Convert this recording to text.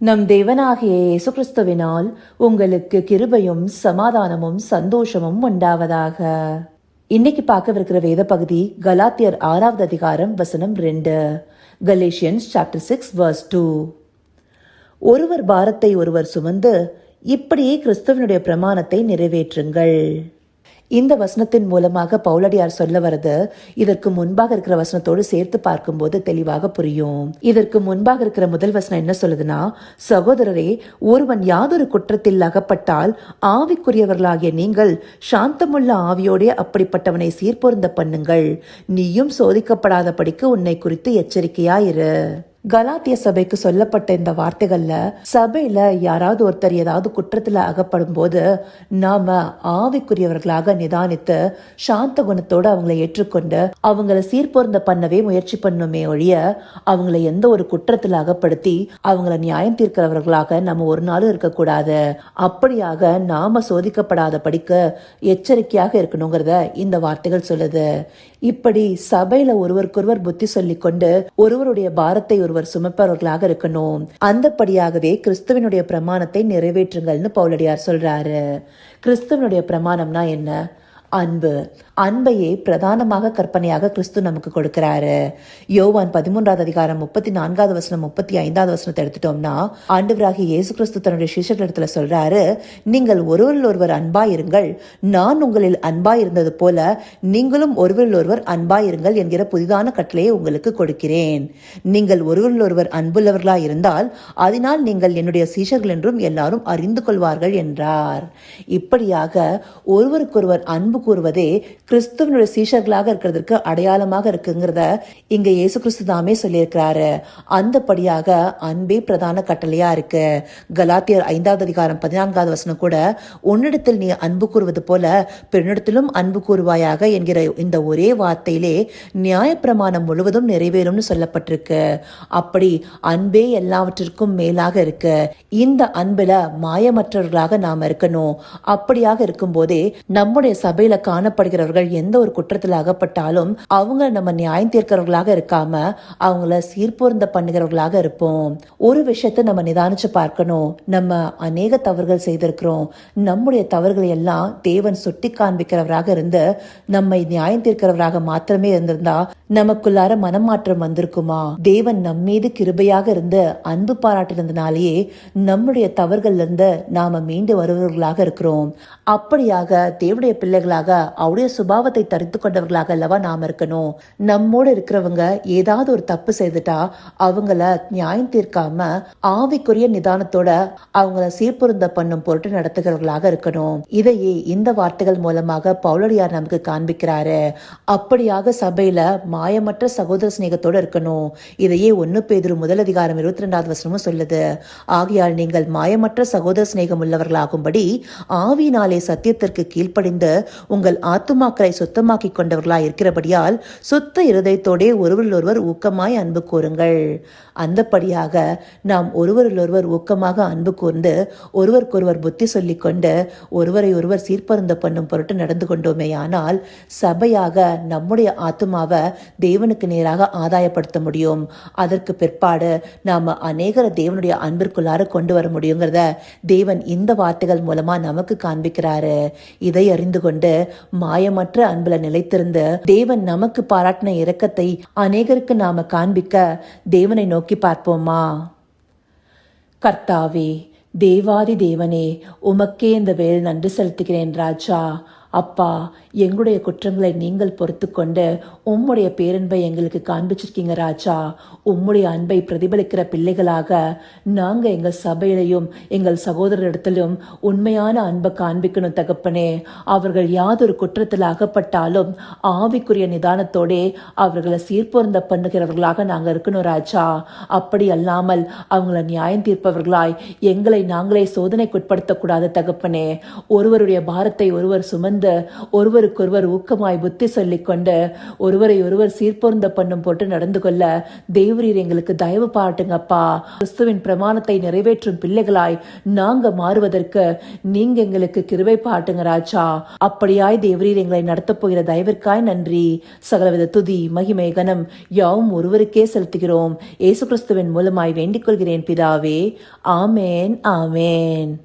நம் தேவனாகிய இயேசு கிறிஸ்துவினால் உங்களுக்கு கிருபையும் சமாதானமும் சந்தோஷமும் உண்டாவதாக. இன்னைக்கு பார்க்கவிருக்கிற வேத பகுதி கலாத்தியர் ஆறாவது அதிகாரம் வசனம் ரெண்டு. Galatians chapter six verse two ஒருவர் பாரத்தை ஒருவர் சுமந்து இப்படியே கிறிஸ்துவனுடைய பிரமாணத்தை நிறைவேற்றுங்கள். இந்த வசனத்தின் மூலமாக பவுலடியார் சொல்ல வரது இதற்கு முன்பாக இருக்கிற வசனத்தோடு சேர்த்து பார்க்கும்போது தெளிவாக புரியும். இதற்கு முன்பாக இருக்கிற முதல் வசனம் என்ன சொல்லுதுன்னா சகோதரரே ஒருவன் யாதொரு குற்றத்தில் அகப்பட்டால் ஆவிக்குரியவர்களாகிய நீங்கள் சாந்தமுள்ள ஆவியோடே அப்படிப்பட்டவனை சீர்பொருந்த பண்ணுங்கள். நீயும் சோதிக்கப்படாதபடிக்கு உன்னை குறித்து எச்சரிக்கையாயிரு. கலாத்திய சபைக்கு சொல்லப்பட்ட இந்த வார்த்தைகள்ல சபையில யாராவது ஒருத்தர் ஏதாவது குற்றத்துல அகப்படும் போது நாம ஆவிக்குரியவர்களாக நிதானித்து சாந்த குணத்தோட அவங்களை ஏற்றுக்கொண்டு அவங்களை சீர்பொருந்த பண்ணவே முயற்சி பண்ணுமே ஒழிய அவங்கள எந்த ஒரு குற்றத்துல அகப்படுத்தி அவங்கள நியாயம் தீர்க்கிறவர்களாக நம்ம ஒரு நாளும் இருக்கக்கூடாது. அப்படியாக நாம சோதிக்கப்படாத படிக்க எச்சரிக்கையாக இருக்கணுங்கிறத இந்த வார்த்தைகள் சொல்லுது. இப்படி சபையில ஒருவருக்கொருவர் புத்தி சொல்லிக்கொண்டு ஒருவருடைய பாரத்தை ஒருவர் சுமப்பவர்களாக இருக்கணும். அந்தப்படியாகவே கிறிஸ்துவனுடைய பிரமாணத்தை நிறைவேற்றுங்கள்னு பவுலடியார் சொல்றாரு. கிறிஸ்துவனுடைய பிரமாணம்னா என்ன? அன்பு. அன்பையே பிரதானமாக கற்பனையாக கிறிஸ்து நமக்கு கொடுக்கிறாரு. யோவான் பதிமூன்றாவது அதிகாரம் முப்பத்தி நான்காவது வசனம் முப்பத்தி ஐந்தாவது வசனத்தை எடுத்துட்டோம்னா ஆண்டவராகிய இயேசு கிறிஸ்து தன்னுடைய சிஷர்களிடத்துல சொல்றாரு நீங்கள் ஒருவரில் ஒருவர் அன்பாயிருங்கள். நான் உங்களில் அன்பாயிருந்தது போல நீங்களும் ஒருவரில் ஒருவர் அன்பாயிருங்கள் என்கிற புதிதான கட்டளையை உங்களுக்கு கொடுக்கிறேன். நீங்கள் ஒருவரில் ஒருவர் அன்புள்ளவர்களா இருந்தால் அதனால் நீங்கள் என்னுடைய சீஷர்கள் என்றும் எல்லாரும் அறிந்து கொள்வார்கள் என்றார். இப்படியாக ஒருவருக்கொருவர் அன்பு கூறுவதே கிறிஸ்துவனுடைய சீஷர்களாக இருக்கிறதுக்கு அடையாளமாக இருக்குங்கிறத இங்க இயேசு கிறிஸ்து தாமே சொல்லியிருக்கிறாரு. அந்தபடியாக அன்பே பிரதான கட்டளையா இருக்கு. கலாத்தியர் ஐந்தாவது அதிகாரம் பதினான்காவது வசனம் கூட உன்னிடத்தில் நீ அன்பு கூறுவது போல பெண்ணிடத்திலும் அன்பு கூறுவாயாக என்கிற இந்த ஒரே வார்த்தையிலே நியாயப்பிரமாணம் முழுவதும் நிறைவேறும்னு சொல்லப்பட்டிருக்கு. அப்படி அன்பே எல்லாவற்றிற்கும் மேலாக இருக்கு. இந்த அன்புல மாயமற்றவர்களாக நாம் இருக்கணும். அப்படியாக இருக்கும்போதே நம்முடைய சபையில் காணப்படுகிறவர்கள் எந்த ஒரு குற்றத்தில் அகப்பட்டாலும் அவங்க நம்ம நியாயம் தீர்க்கிறவர்களாக இருக்காம அவங்கள சீர்பொருந்த பண்ணுகிறவர்களாக இருப்போம். ஒரு விஷயத்தை நம்ம நிதானிச்சு பார்க்கணும். நம்ம அநேக தவறுகள் செய்திருக்கிறோம். நம்முடைய தவறுகளை எல்லாம் தேவன் சுட்டி காண்பிக்கிறவராக இருந்து நம்மை நியாயம் தீர்க்கிறவராக மாத்திரமே இருந்திருந்தா நமக்குள்ளார மனமாற்றம் வந்திருக்குமா? தேவன் நம் மீது கிருபையாக இருந்து அன்பு பாராட்டினதுனாலேயே நம்முடைய தவறுகள்ல இருந்து நாம மீண்டு வருபவர்களாக இருக்கிறோம். அப்படியாக தேவடைய பிள்ளைகளாக அவருடைய சுபாவத்தை தரித்து கொண்டவர்களாக அல்லவா நாம் இருக்கணும். நம்மோடு இருக்கிறவங்க ஏதாவது ஒரு தப்பு செய்துட்டா அவங்கள நியாயம் தீர்க்காம ஆவிக்குரிய நிதானத்தோட அவங்கள சீர்பொருந்த பண்ணும் பொருட்டு நடத்துகிறவர்களாக இருக்கணும். இதையே இந்த வார்த்தைகள் மூலமாக பவுலடியார் நமக்கு காண்பிக்கிறாரு. அப்படியாக சபையில மாயமற்ற சகோதர சிநேகத்தோட இருக்கணும். இதையே ஒன்னு பேதிரு முதல் அதிகாரம் இருபத்தி ரெண்டாவது வசனமும் சொல்லுது. ஆகையால் நீங்கள் மாயமற்ற சகோதர சிநேகம் உள்ளவர்களாகும்படி ஆவியினாலே சத்தியத்திற்கு கீழ்ப்படிந்து உங்கள் ஆத்துமாக்களை சுத்தமாக்கிக் கொண்டவர்களாய் இருக்கிறபடியால் சுத்த இருதயத்தோடே ஒருவரில் ஒருவர் ஊக்கமாய் அன்பு கூறுங்கள். அந்தப்படியாக நாம் ஒருவரில் ஒருவர் ஊக்கமாக அன்பு கூர்ந்து ஒருவருக்கொருவர் புத்தி சொல்லிக் கொண்டு ஒருவரை ஒருவர் சீர்பருந்த பண்ணும் பொருட்டு நடந்து கொண்டோமேயானால் சபையாக நம்முடைய ஆத்துமாவை தேவனுக்கு நேராக ஆதாயப்படுத்த முடியும். அதற்கு பிற்பாடு நாம் அநேகரை தேவனுடைய அன்பிற்குள்ளார கொண்டு வர முடியுங்கிறத தேவன் இந்த வார்த்தைகள் மூலமாக நமக்கு காண்பிக்கிறாரு. இதை அறிந்து கொண்டு மாயமற்ற அன்புல நிலைத்திருந்து தேவன் நமக்கு பாராட்டின இரக்கத்தை அநேகருக்கு நாம காண்பிக்க தேவனை நோக்கி பார்ப்போமா? கர்த்தாவே தேவாதி தேவனே உமக்கே இந்த வேல் நன்றி செலுத்துகிறேன் ராஜா. அப்பா எங்களுடைய குற்றங்களை நீங்கள் பொறுத்து கொண்டு உம்முடைய பேரன்பை எங்களுக்கு காண்பிச்சிருக்கீங்க ராஜா. உம்முடைய அன்பை பிரதிபலிக்கிற பிள்ளைகளாக நாங்கள் எங்கள் சபையிலையும் எங்கள் சகோதரரிடத்திலும் உண்மையான அன்பை காண்பிக்கணும் தகப்பனே. அவர்கள் யாதொரு குற்றத்தில் அகப்பட்டாலும் ஆவிக்குரிய நிதானத்தோடே அவர்களை சீர்பொருந்த பண்ணுகிறவர்களாக நாங்கள் இருக்கணும் ராஜா. அப்படி அல்லாமல் அவங்கள நியாயம் தீர்ப்பவர்களாய் எங்களை நாங்களே சோதனைக்குட்படுத்தக்கூடாது தகப்பனே. ஒருவருடைய பாரத்தை ஒருவர் சுமந்து உணர்ந்து ஒருவருக்கொருவர் ஊக்கமாய் புத்தி சொல்லிக் கொண்டு ஒருவரை ஒருவர் சீர்பொருந்த பண்ணும் போட்டு நடந்து கொள்ள தேவரீர் எங்களுக்கு தயவு பாட்டுங்கப்பா கிறிஸ்துவின் பிரமாணத்தை நிறைவேற்றும் பிள்ளைகளாய் நாங்க மாறுவதற்கு நீங்க எங்களுக்கு கிருவை பாட்டுங்க ராஜா. அப்படியாய் தேவரீர் எங்களை நடத்தப் போகிற தயவிற்காய் நன்றி. சகலவித துதி மகிமை கனம் யாவும் ஒருவருக்கே செலுத்துகிறோம். இயேசு கிறிஸ்துவின் மூலமாய் வேண்டிக் கொள்கிறேன் பிதாவே. ஆமேன் ஆமேன்.